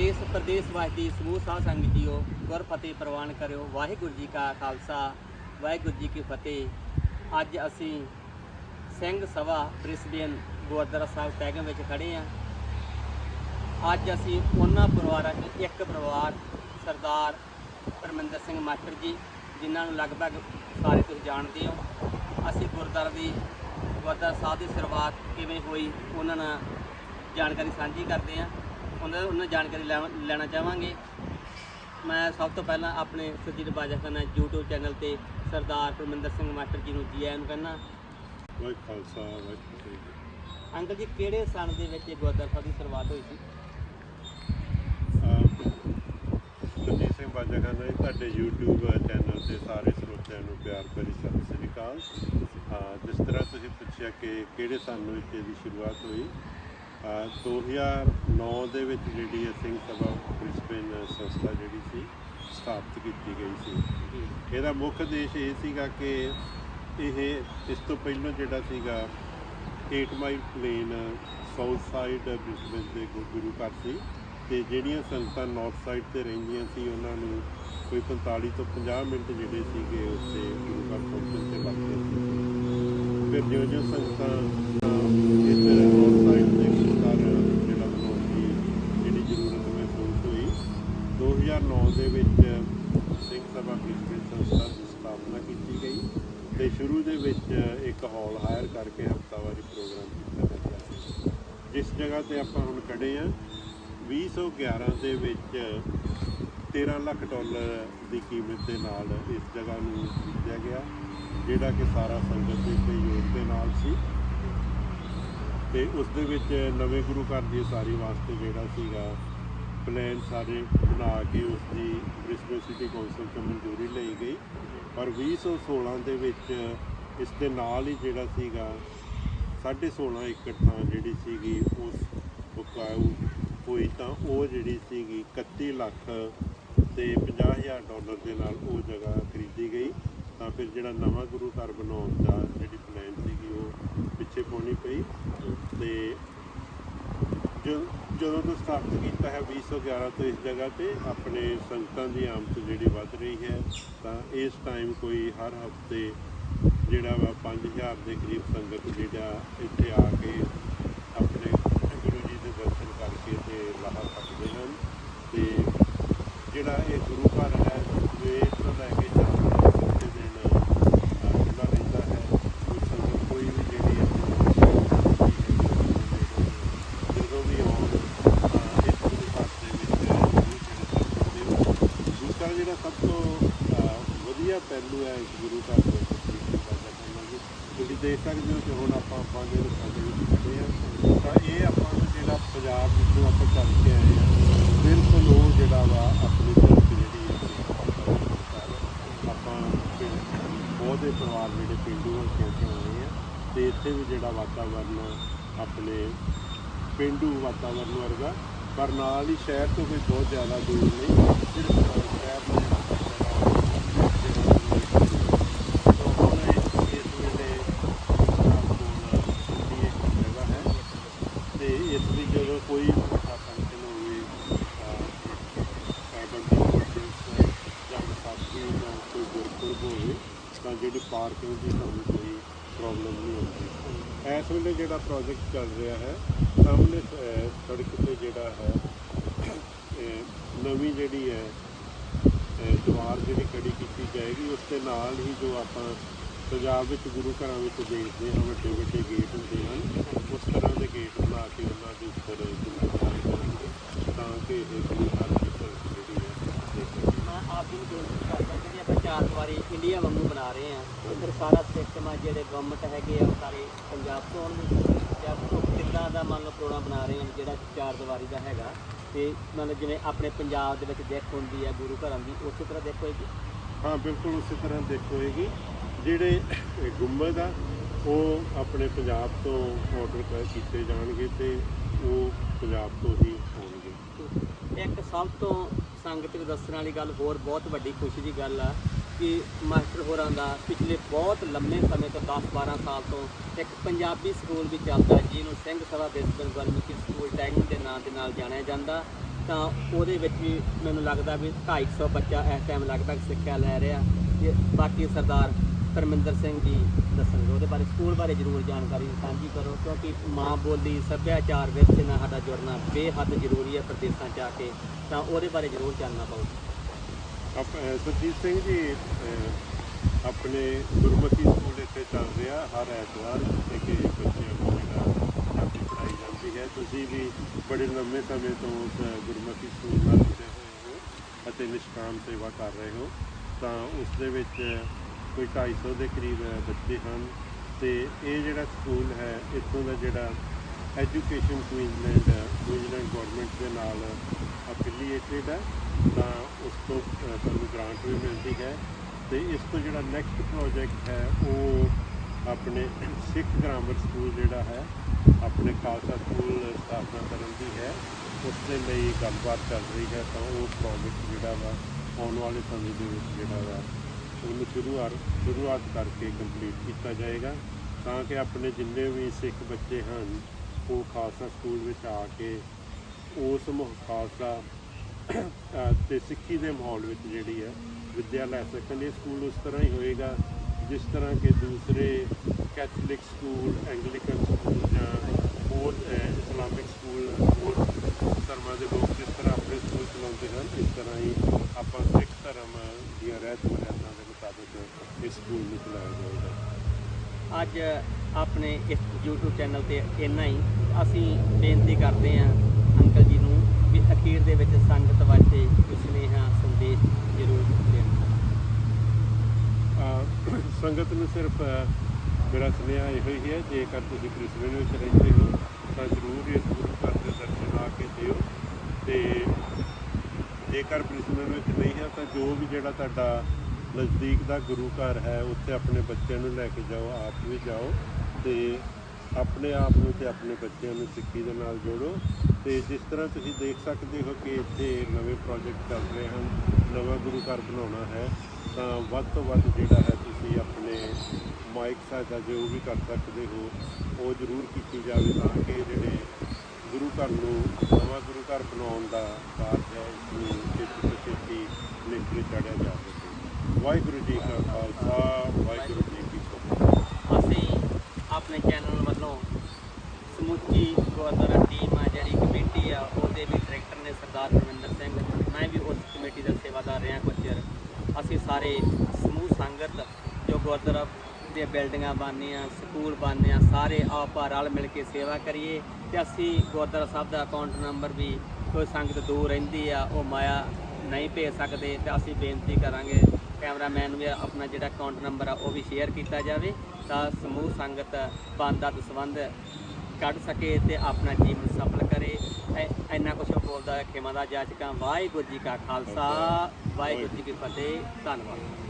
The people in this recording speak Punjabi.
ਦੇਸ਼ ਪ੍ਰਦੇਸ਼ ਵਾਸੀ ਸਮੂਹ ਸਾਧ ਸੰਗਤ ਜੀਓ ਗੁਰ ਫਤਿਹ ਪ੍ਰਵਾਨ ਕਰਿਓ। ਵਾਹਿਗੁਰੂ ਜੀ ਕਾ ਖਾਲਸਾ, ਵਾਹਿਗੁਰੂ ਜੀ ਕੀ ਫਤਿਹ। ਅੱਜ ਅਸੀਂ ਸਿੰਘ ਸਭਾ ਬ੍ਰਿਸਬੇਨ ਗੁਰਦੁਆਰਾ ਸਾਹਿਬ ਟੈਗਮ ਵਿੱਚ ਖੜੇ ਹਾਂ ਅੱਜ ਅਸੀਂ ਉਹਨਾਂ ਪਰਿਵਾਰਾਂ 'ਚ ਇੱਕ ਪਰਿਵਾਰ ਸਰਦਾਰ ਪਰਮਿੰਦਰ ਸਿੰਘ ਮਾਸਟਰ ਜੀ, ਜਿਨ੍ਹਾਂ ਨੂੰ ਲਗਭਗ ਸਾਰੇ ਤੁਸੀਂ ਜਾਣਦੇ ਹੋ। ਅਸੀਂ ਗੁਰਦੁਆਰਾ ਦੀ ਗੁਰਦੁਆਰਾ ਸਾਹਿਬ ਦੀ ਸ਼ੁਰੂਆਤ ਕਿਵੇਂ ਹੋਈ, ਉਹਨਾਂ ਨਾਲ ਜਾਣਕਾਰੀ ਸਾਂਝੀ ਕਰਦੇ ਹਾਂ ਉਹਨਾਂ ਉਹਨਾਂ ਜਾਣਕਾਰੀ ਲੈਵ- ਲੈਣਾ ਚਾਹਾਂਗੇ। ਮੈਂ ਸਭ ਤੋਂ ਪਹਿਲਾਂ ਆਪਣੇ ਸੁਰਜੀਤ ਬਾਜਾਖਾਨਾ YouTube ਚੈਨਲ ਤੇ ਸਰਦਾਰ ਪਰਮਿੰਦਰ ਸਿੰਘ ਮਾਸਟਰ ਜੀ ਨੂੰ ਜੀ ਆਇਆਂ ਨੂੰ ਕਹਿੰਦਾ ਵਾਹਿ ਖਾਲਸਾ ਵਾਹਿ ਫਤਿਹ। ਅੰਕਲ ਜੀ ਕਿਹੜੇ ਸਨ ਦੇ ਵਿੱਚ ਇਹ ਗੁਰਦੁਆਰਾ ਸਾਹਿਬ ਦੀ ਸ਼ੁਰੂਆਤ ਹੋਈ ਸੀ? ਸੁਰਜੀਤ ਸਿੰਘ ਬਾਜਾਖਾਨਾ ਜੀ ਤੁਹਾਡੇ YouTube ਚੈਨਲ ਤੇ ਸਾਰੇ ਸਰੋਤਿਆਂ ਨੂੰ ਪਿਆਰ ਭਰੀ ਸਤਿ ਸ੍ਰੀ ਅਕਾਲ। ਅਹ ਜਿਸ ਤਰ੍ਹਾਂ ਤੁਸੀਂ ਪੁੱਛਿਆ ਕਿ ਕਿਹੜੇ ਸਾਲ ਵਿੱਚ ਇਹਦੀ ਸ਼ੁਰੂਆਤ ਹੋਈ ਅਹ 2009 ਦੇ ਵਿੱਚ ਜਿਹੜੀ ਹੈ ਸਿੰਘ ਸਭਾ ਬ੍ਰਿਸਬੇਨ ਸੰਸਥਾ ਜਿਹੜੀ ਸੀ, ਸਥਾਪਿਤ ਕੀਤੀ ਗਈ ਸੀ। ਇਹਦਾ ਮੁੱਖ ਉਦੇਸ਼ ਇਹ ਸੀਗਾ ਕਿ ਇਹ ਇਸ ਤੋਂ ਪਹਿਲਾਂ ਜਿਹੜਾ ਸੀਗਾ 8 mile plain south side Brisbane ਦੇ ਗੁ- ਗੁਰੂ ਘਰ ਸੀ ਤੇ ਜਿਹੜੀਆਂ ਸੰਗਤਾਂ ਨਾਰਥ ਸਾਈਡ ਤੇ ਰਹਿੰਦੀਆਂ ਸੀ, ਉਹਨਾਂ ਨੂੰ ਕੋਈ 45 ਤੋਂ 50 ਮਿੰਟ ਜਿਹੜੇ ਸੀਗੇ ਉੱਥੇ ਗੁਰੂ ਘਰ ਪਹੁੰਚਣ ਤੇ ਲੱਗਦੇ ਸੀ। ਫਿਰ ਜਿਉਂ ਜਿਉਂ ਸੰਗਤਾਂ ਇੱਧਰ ਨਾਰਥ ਸਾਈਡ ਤੇ ਗੁਰੂ ਘਰ ਜਿਹੜਾ ਬਣਾਉਣ ਦੀ ਜਿਹੜੀ ਜ਼ਰੂਰਤ ਮਹਿਸੂਸ ਹੋਈ 2009 ਦੇ ਵਿੱਚ ਸਿੰਘ ਸਭਾ ਕ੍ਰਿਸਚਨ ਸੰਸਥਾ ਦੀ ਸਥਾਪਨਾ ਕੀਤੀ ਗਈ ਤੇ ਸ਼ੁਰੂ ਦੇ ਵਿੱਚ ਇੱਕ ਹਾਲ ਹਾਇਰ ਕਰਕੇ ਹਫ਼ਤਾਵਾਰੀ ਪ੍ਰੋਗਰਾਮ ਕੀਤਾ ਗਿਆ ਜਿਸ ਜਗ੍ਹਾ ਤੇ ਆਪਾਂ ਹੁਣ ਖੜੇ ਆ 2011 ਦੇ ਵਿੱਚ 13 ਲੱਖ ਡਾਲਰ ਦੀ ਕੀਮਤ ਦੇ ਨਾਲ ਇਸ ਜਗ੍ਹਾ ਨੂੰ ਖਰੀਦਿਆ ਗਿਆ, ਜਿਹੜਾ ਕਿ ਸਾਰਾ ਸੰਗਤ ਦੇ ਸਹਿਯੋਗ ਦੇ ਨਾਲ ਸੀ। ਤੇ ਉਸ ਦੇ ਵਿੱਚ ਨਵੇਂ ਗੁਰੂ ਘਰ ਦੀ ਉਸਾਰੀ ਵਾਸਤੇ ਜਿਹੜਾ ਸੀਗਾ ਪਲਾਨ ਸਾਰੇ ਬਣਾ ਕੇ ਉਸ ਦੀ ਬ੍ਰਿਸਬੇਨ ਸਿਟੀ ਕੌਂਸਲ ਤੋਂ ਮਨਜ਼ੂਰੀ ਲਈ ਗਈ। ਪਰ 2016 ਦੇ ਵਿੱਚ ਇਸ ਦੇ ਨਾਲ ਹੀ ਜਿਹੜਾ ਸੀਗਾ 16.5 ਏਕੜ ਥਾਂ ਜਿਹੜੀ ਸੀਗੀ ਉਸ ਬਕਾਊ ਹੋਈ ਤਾਂ ਉਹ ਜਿਹੜੀ ਸੀਗੀ 31 ਲੱਖ ਤੇ 50000 ਡਾਲਰ ਦੇ ਨਾਲ ਉਹ ਜਗ੍ਹਾ ਖਰੀਦੀ ਗਈ। ਤਾਂ ਫਿਰ ਜਿਹੜਾ ਨਵਾਂ ਗੁਰੂ ਘਰ ਬਣਾਉਣ ਦਾ ਜਿਹੜੀ ਪਲਾਨ ਸੀਗੀ ਉਹ ਪਿੱਛੇ ਪਾਉਣੀ ਪਈ ਤੇ ਜਦੋਂ ਜਦੋਂ ਤੋਂ ਸਥਾਪਿਤ ਕੀਤਾ ਹੈ 2011 ਤੋਂ ਇਸ ਜਗ੍ਹਾ ਤੇ, ਆਪਣੇ ਸੰਗਤਾਂ ਦੀ ਆਮਦ ਜਿਹੜੀ ਵੱਧ ਰਹੀ ਹੈ, ਤਾਂ ਇਸ ਟਾਈਮ ਕੋਈ ਹਰ ਹਫ਼ਤੇ ਜਿਹੜਾ ਵਾ 5000 ਦੇ ਕਰੀਬ ਸੰਗਤ ਜਿਹੜਾ ਇੱਥੇ ਆ ਕੇ ਆਪਣੇ ਗੁਰੂ ਜੀ ਦੇ ਦਰਸ਼ਨ ਕਰਕੇ ਤੇ ਲਾਹਾ ਸਕਦੇ ਹਨ। ਤੇ ਜਿਹੜਾ ਇਹ ਗੁਰੂ ਘਰ ਹੈ ਸਵੇਰ ਤੋਂ ਲੈ ਕੇ ਸ਼ਾਮ ਤੱਕ ਦੇ ਦਿਨ ਅਹ, ਖੁੱਲ੍ਹਾ ਰਹਿੰਦਾ ਹੈ ਕੋਈ ਸੰਗਤ ਕੋਈ ਵੀ ਜਿਹੜੀ ਹੈ ਜਦੋਂ ਵੀ ਆਉਣ ਅਹ, ਇਸ ਗੁਰੂ ਘਰ ਦੇ ਵਿੱਚ ਜ਼ਰੂਰ ਜਿਹੜੇ ਦਰਸ਼ਨ ਦਿਓ ਦੂਸਰਾ ਜਿਹੜਾ ਸਭ ਤੋਂ ਅਹ, ਵਧੀਆ ਪਹਿਲੂ ਹੈ, ਇਸ ਗੁਰੂ ਘਰ ਦੇ ਵਿੱਚ ਤੁਸੀਂ ਦੇਖ ਸਕਦੇ ਹੋ ਕਿ ਹੁਣ ਆਪਾਂ ਆਪਾਂ ਦੇ ਸਾਡੇ ਵਿੱਚ ਖੜੇ ਹਾਂ, ਤਾਂ ਇਹ ਆਪਾਂ ਨੂੰ ਜਿਹੜਾ ਪੰਜਾਬ ਵਿੱਚੋਂ ਆਪਾਂ ਚੱਲ ਕੇ ਆਏ ਹਾਂ, ਬਿਲਕੁਲ ਉਹ ਜਿਹੜਾ ਵਾ ਆਪਣੀ ਧਰਤੀ ਜਿਹੜੀ ਹੈ ਆਪਾਂ ਪਿੰਡ- ਬਹੁਤੇ ਪਰਿਵਾਰ ਜਿਹੜੇ ਪਿੰਡੂ ਹਲਕੇ ਕੇ ਆਏ ਆ, ਤੇ ਇੱਥੇ ਵੀ ਜਿਹੜਾ ਵਾਤਾਵਰਨ ਆਪਣੇ ਪਿੰਡੂ ਵਾਤਾਵਰਨ ਵਰਗਾ, ਪਰ ਨਾਲ ਹੀ ਸ਼ਹਿਰ ਤੋਂ ਕੋਈ ਬਹੁਤ ਜ਼ਿਆਦਾ ਦੂਰ ਨਹੀਂ, ਸਿਰਫ ਸ਼ਹਿਰ ਦੇ ਤੋਂ ਹੁਣ ਇਸ ਇਸ ਵੇਲੇ ਆਪਣਾ ਕੋਲ ਛੋਟੀ ਇੱਕ ਜਗ੍ਹਾ ਹੈ ਤੇ ਇਸ ਵਿੱਚ ਜਦੋਂ ਕੋਈ ਵੀ ਵੱਡਾ ਫੰਕਸ਼ਨ ਹੋਵੇ ਕਾਬਲ ਦੀ ਕੋਸ਼ਿਸ਼ ਜਾਂ ਵਿਸਾਖੀ ਜਾਂ ਕੋਈ ਗੁਰਪੁਰਬ ਹੋਵੇ ਤਾਂ ਜਿਹੜੀ ਪਾਰਕਿੰਗ ਦੀ ਸਾਨੂੰ ਕੋਈ ਪ੍ਰੋਬਲਮ ਨਹੀਂ ਹੁੰਦੀ। ਇਸ ਵੇਲੇ ਜਿਹੜਾ ਪ੍ਰੋਜੈਕਟ ਚੱਲ ਰਿਹਾ ਹੈ ਸਾਹਮਣੇ ਅਹ, ਸੜਕ ਤੇ ਜਿਹੜਾ ਹੈ ਨਵੀਂ ਜਿਹੜੀ ਹੈ ਦੀਵਾਰ ਜਿਹੜੀ ਖੜੀ ਕੀਤੀ ਜਾਏਗੀ ਉਸ ਦੇ ਨਾਲ ਹੀ ਜੋ ਆਪਾਂ ਪੰਜਾਬ ਵਿੱਚ ਗੁਰੂ ਘਰਾਂ ਵਿੱਚ ਦੇਖਦੇ ਹਾਂ ਵੱਡੇ ਵੱਡੇ ਗੇਟ ਹੁੰਦੇ ਹਨ ਉਸ ਤਰ੍ਹਾਂ ਦੇ ਗੇਟ ਬਣਾ ਕੇ ਉਹਨਾਂ ਦੇ ਉੱਪਰ ਗੁਰਦੁਆਰੇ ਕਰਾਂਗੇ ਤਾਂ ਕਿ ਇਹ ਗੁਰੂ ਘਰ ਜਿਹੜੀ ਹੈ ਦੇਖ ਆਪ ਜੀ ਨੂੰ ਬੇਨਤੀ ਕਰਦਾ ਜਿਹੜੀ ਆਪਾਂ ਚਾਰ ਦੀਵਾਰੀ ਇੰਡੀਆ ਵਾਂਗੂ ਬਣਾ ਰਹੇ ਆ ਫਿਰ ਸਾਰਾ ਸਿਸਟਮ ਆ ਜਿਹੜੇ ਗਵਰਨਮੈਂਟ ਹੈਗੇ ਆ ਉਹ ਸਾਰੇ ਪੰਜਾਬ ਤੋਂ ਆਉਣਗੇ। ਜਾਂ ਉਹ ਕਿੱਦਾਂ ਦਾ ਮੰਨ ਲਓ ਪ੍ਰੋਗਰਾਮ ਬਣਾ ਰਹੇ ਆ ਜਿਹੜਾ ਚਾਰ ਦੀਵਾਰੀ ਦਾ ਹੈਗਾ। ਤੇ ਮਤਲਬ ਜਿਵੇਂ ਆਪਣੇ ਪੰਜਾਬ ਦੇ ਵਿੱਚ ਦੇਖ ਹੁੰਦੀ ਆ ਗੁਰੂ ਘਰਾਂ ਦੀ ਉਸੇ ਤਰ੍ਹਾਂ ਦੇਖੋ ਹੋਏਗੀ ਹਾਂ ਬਿਲਕੁਲ ਉਸੇ ਤਰ੍ਹਾਂ ਦੇਖੋ ਹੋਏਗੀ ਜਿਹੜੇ ਗੁੰਬਦ ਆ ਉਹ ਆਪਣੇ ਪੰਜਾਬ ਤੋਂ ਆਰਡਰ ਕੀਤੇ ਜਾਣਗੇ ਤੇ ਉਹ ਪੰਜਾਬ ਤੋਂ ਹੀ ਹੋਣਗੇ ਇੱਕ ਸਭ ਤੋਂ ਸੰਗਤ ਨੂੰ ਦੱਸਣ ਵਾਲੀ ਗੱਲ ਹੋਰ ਬਹੁਤ ਵੱਡੀ ਖੁਸ਼ੀ ਦੀ ਗੱਲ ਆ ਕਿ ਮਾਸਟਰ ਹੋਰਾਂ ਦਾ ਪਿਛਲੇ ਬਹੁਤ ਲੰਮੇ ਸਮੇਂ ਤੋਂ 10-12 ਸਾਲ ਤੋਂ ਇੱਕ ਪੰਜਾਬੀ ਸਕੂਲ ਵੀ ਚੱਲਦਾ ਜਿਹਨੂੰ Singh Sabha Brisbane Gurmukhi school tagging ਦੇ ਨਾਂ ਦੇ ਨਾਲ ਜਾਣਿਆ ਜਾਂਦਾ। ਤਾਂ ਉਹਦੇ ਵਿੱਚ ਵੀ ਮੈਨੂੰ ਲੱਗਦਾ ਵੀ 250 ਬੱਚਾ ਇਸ ਟਾਈਮ ਲਗਭਗ ਸਿੱਖਿਆ ਲੈ ਰਿਹਾ। ਤੇ ਬਾਕੀ ਸਰਦਾਰ ਪਰਮਿੰਦਰ ਸਿੰਘ ਜੀ ਦੱਸਣਗੇ ਉਹਦੇ ਬਾਰੇ, ਸਕੂਲ ਬਾਰੇ ਜ਼ਰੂਰ ਜਾਣਕਾਰੀ ਸਾਂਝੀ ਕਰੋ, ਕਿਉਂਕਿ ਮਾਂ ਬੋਲੀ ਸੱਭਿਆਚਾਰ ਵਿਰਸੇ ਨਾਲ ਸਾਡਾ ਜੁੜਨਾ ਬੇਹੱਦ ਜ਼ਰੂਰੀ ਹੈ ਪ੍ਰਦੇਸ਼ਾਂ 'ਚ ਆ ਕੇ, ਤਾਂ ਉਹਦੇ ਬਾਰੇ ਜ਼ਰੂਰ ਜਾਣਨਾ ਪਊ। ਆਪ ਸੁਰਜੀਤ ਸਿੰਘ ਜੀ ਆਪਣੇ ਗੁਰਮਤੀ ਸਕੂਲ ਇੱਥੇ ਚੱਲ ਰਿਹਾ, ਹਰ ਐਤਵਾਰ ਜਿੱਥੇ ਕਿ ਬੱਚਿਆਂ ਨੂੰ ਜਿਹੜਾ ਪੰਜਾਬੀ ਪੜ੍ਹਾਈ ਜਾਂਦੀ ਹੈ। ਤੁਸੀਂ ਵੀ ਬੜੇ ਲੰਮੇ ਸਮੇਂ ਤੋਂ ਗੁਰਮਤੀ ਸਕੂਲ ਨਾਲ ਜੁੜੇ ਹੋਏ ਹੋ ਅਤੇ ਨਿਸ਼ਕਾਮ ਸੇਵਾ ਕਰ ਰਹੇ ਹੋ। ਤਾਂ ਉਸ ਦੇ ਵਿੱਚ ਕੋਈ 250 ਦੇ ਕਰੀਬ ਬੱਚੇ ਹਨ ਤੇ ਇਹ ਜਿਹੜਾ ਸਕੂਲ ਹੈ, ਇੱਥੋਂ ਦਾ ਜਿਹੜਾ ਐਜੂਕੇਸ਼ਨ ਕੁਇਨਜ਼ਲੈਂਡ ਕੁਇਨਜ਼ਲੈਂਡ ਗਵਰਨਮੈਂਟ ਦੇ ਨਾਲ ਅਫੀਲੀਏਟਡ ਹੈ, ਤਾਂ ਉਸ ਤੋਂ ਸਾਨੂੰ ਗ੍ਰਾਂਟ ਵੀ ਮਿਲਦੀ ਹੈ ਤੇ ਇਸ ਤੋਂ ਜਿਹੜਾ ਨੈਕਸਟ ਪ੍ਰੋਜੈਕਟ ਹੈ, ਉਹ ਆਪਣੇ ਸਿੱਖ ਗ੍ਰਾਮਰ ਸਕੂਲ ਜਿਹੜਾ ਹੈ, ਆਪਣੇ ਖਾਲਸਾ ਸਕੂਲ ਸਥਾਪਨਾ ਕਰਨ ਦੀ ਹੈ। ਉਸ ਦੇ ਲਈ ਗੱਲਬਾਤ ਚੱਲ ਰਹੀ ਹੈ, ਤਾਂ ਉਹ ਪ੍ਰੋਜੈਕਟ ਜਿਹੜਾ ਵਾ, ਆਉਣ ਵਾਲੇ ਸਮੇਂ ਦੇ ਵਿੱਚ ਜਿਹੜਾ ਵਾ ਉਹਨੂੰ ਸ਼ੁਰੂਆਤ ਸ਼ੁਰੂਆਤ ਕਰਕੇ ਕੰਪਲੀਟ ਕੀਤਾ ਜਾਏਗਾ ਤਾਂ ਕਿ ਆਪਣੇ ਜਿੰਨੇ ਵੀ ਸਿੱਖ ਬੱਚੇ ਹਨ ਉਹ ਖਾਲਸਾ ਸਕੂਲ ਵਿੱਚ ਆ ਕੇ ਉਸ ਮੁਹ- ਖਾਲਸਾ ਅ, ਤੇ ਸਿੱਖੀ ਦੇ ਮਾਹੌਲ ਵਿੱਚ ਜਿਹੜੀ ਹੈ ਵਿੱਦਿਆ ਲੈ ਸਕਣ। ਇਹ ਸਕੂਲ ਉਸ ਤਰ੍ਹਾਂ ਹੀ ਹੋਏਗਾ ਜਿਸ ਤਰ੍ਹਾਂ ਕਿ ਦੂਸਰੇ ਕੈਥੋਲਿਕ ਸਕੂਲ ਐਂਗਲੀਕਨ ਸਕੂਲ ਜਾਂ ਹੋਰ ਅ, ਇਸਲਾਮਿਕ ਸਕੂਲ ਹੋਰ ਧਰਮਾਂ ਦੇ ਲੋਕ ਜਿਸ ਤਰ੍ਹਾਂ ਆਪਣੇ ਸਕੂਲ ਚਲਾਉਂਦੇ ਹਨ ਇਸ ਤਰ੍ਹਾਂ ਹੀ ਆਪਾਂ ਸਿੱਖ ਧਰਮ ਦੀਆਂ ਰਹਿਤ ਮਰਿਆਦਾ ਦੇ ਮੁਤਾਬਕ ਇਸ ਸਕੂਲ ਨੂੰ ਚਲਾਇਆ ਜਾਏਗਾ ਅੱਜ ਆਪਣੇ ਇਸ YouTube ਚੈਨਲ ਤੇ ਇੰਨਾ ਹੀ। ਅਸੀਂ ਬੇਨਤੀ ਕਰਦੇ ਹਾਂ ਅੰਕਲ ਜੀ ਨੂੰ ਵੀ ਅਖੀਰ ਦੇ ਵਿੱਚ ਸੰਗਤ ਵਾਸਤੇ ਕੋਈ ਸੁਨੇਹਾ ਸੰਦੇਸ਼ ਜ਼ਰੂਰ ਦੇਣ। ਸੰਗਤ ਨੂੰ ਸਿਰਫ ਅਹ, ਮੇਰਾ ਸੁਨੇਹਾ ਇਹੋ ਹੀ ਹੈ ਜੇਕਰ ਤੁਸੀਂ ਕ੍ਰਿਸਮਸ ਵਿੱਚ ਰਹਿੰਦੇ ਹੋ ਤਾਂ ਜ਼ਰੂਰ ਇਸ ਗੁਰੂ ਘਰ ਦੇ ਦਰਸ਼ਨ ਆ ਕੇ ਦਿਓ। ਤੇ ਜੇਕਰ ਕ੍ਰਿਸਮਸ ਵਿੱਚ ਨਹੀਂ ਹੈ ਤਾਂ ਜੋ ਵੀ ਜਿਹੜਾ ਤੁਹਾਡਾ ਨਜ਼ਦੀਕ ਦਾ ਗੁਰੂ ਘਰ ਹੈ, ਉੱਥੇ ਆਪਣੇ ਬੱਚਿਆਂ ਨੂੰ ਲੈ ਕੇ ਜਾਓ, ਆਪ ਵੀ ਜਾਓ ਤੇ ਆਪਣੇ ਆਪ ਨੂੰ ਤੇ ਆਪਣੇ ਬੱਚਿਆਂ ਨੂੰ ਸਿੱਖੀ ਦੇ ਨਾਲ ਜੋੜੋ ਤੇ ਜਿਸ ਤਰ੍ਹਾਂ ਤੁਸੀਂ ਦੇਖ ਸਕਦੇ ਹੋ ਕਿ ਇੱਥੇ ਨਵੇਂ ਪ੍ਰੋਜੈਕਟ ਚੱਲ ਰਹੇ ਹਨ, ਨਵਾਂ ਗੁਰੂ ਘਰ ਬਣਾਉਣਾ ਹੈ, ਤਾਂ ਵੱਧ ਤੋਂ ਵੱਧ ਜਿਹੜਾ ਹੈ ਤੁਸੀਂ ਆਪਣੇ ਮਾਈਕ ਸਹਾਇਤਾ ਜੋ ਵੀ ਕਰ ਸਕਦੇ ਹੋ, ਉਹ ਜ਼ਰੂਰ ਕੀਤੀ ਜਾਵੇ ਤਾਂ ਕਿ ਜਿਹੜੇ ਗੁਰੂ ਘਰ ਨੂੰ, ਨਵਾਂ ਗੁਰੂ ਘਰ ਬਣਾਉਣ ਦਾ ਕਾਰਜ ਹੈ, ਇਸ ਨੂੰ ਛੇਤੀ ਤੋਂ ਛੇਤੀ ਨਿਪਟੇ ਚੜਿਆ ਜਾਵੇ। ਵਾਹਿਗੁਰੂ ਜੀ ਕਾ ਖਾਲਸਾ, ਵਾਹਿਗੁਰੂ ਜੀ ਕੀ ਫਤਿਹ। ਅਸੀਂ ਆਪਣੇ ਚੈਨਲ ਵੱਲੋਂ ਸਮੁੱਚੀ ਗੁਰਦੁਆਰਾ ਟੀਮ ਆ, ਜਿਹੜੀ ਕਮੇਟੀ ਆ, ਉਹਦੇ ਵੀ ਡਾਇਰੈਕਟਰ ਨੇ ਸਰਦਾਰ ਪਰਮਿੰਦਰ ਸਿੰਘ। ਮੈਂ ਵੀ ਉਸ ਕਮੇਟੀ ਦਾ ਸੇਵਾਦਾਰ ਰਿਹਾ ਕੁਝ ਚਿਰ। ਅਸੀਂ ਸਾਰੇ ਸਮੂਹ ਸੰਗਤ ਜੋ ਗੁਰਦੁਆਰਾ ਦੀਆਂ ਬਿਲਡਿੰਗਾਂ ਬਣਨੀਆਂ ਸਕੂਲ ਬਣਨੇ ਆ ਸਾਰੇ ਆਪਾਂ ਰਲ ਮਿਲ ਕੇ ਸੇਵਾ ਕਰੀਏ। ਤੇ ਅਸੀਂ ਗੁਰਦੁਆਰਾ ਸਾਹਿਬ ਦਾ ਅਕਾਊਂਟ ਨੰਬਰ ਵੀ, ਕੋਈ ਸੰਗਤ ਦੂਰ ਰਹਿੰਦੀ ਆ, ਉਹ ਮਾਇਆ ਨਹੀਂ ਭੇਜ ਸਕਦੇ, ਤੇ ਅਸੀਂ ਬੇਨਤੀ ਕਰਾਂਗੇ ਕੈਮਰਾਮੈਨ ਵੀ ਆਪਣਾ ਜਿਹੜਾ ਅਕਾਊਂਟ ਨੰਬਰ ਆ ਉਹ ਵੀ ਸ਼ੇਅਰ ਕੀਤਾ ਜਾਵੇ ਤਾਂ ਸਮੂਹ ਸੰਗਤ ਬੰਦਾ ਦਸਵੰਧ ਕੱਢ ਸਕੇ ਤੇ ਆਪਣਾ ਜੀਵਨ ਸਫਲ ਕਰੇ। ਇੰਨਾ ਕੁਛ ਬੋਲਦਾ ਖਿਮਾ ਦਾ ਜਾਚਕਾਂ ਵਾਹਿਗੁਰੂ ਜੀ ਕਾ ਖਾਲਸਾ ਵਾਹਿਗੁਰੂ ਜੀ ਕੀ ਫਤਿਹ ਧੰਨਵਾਦ।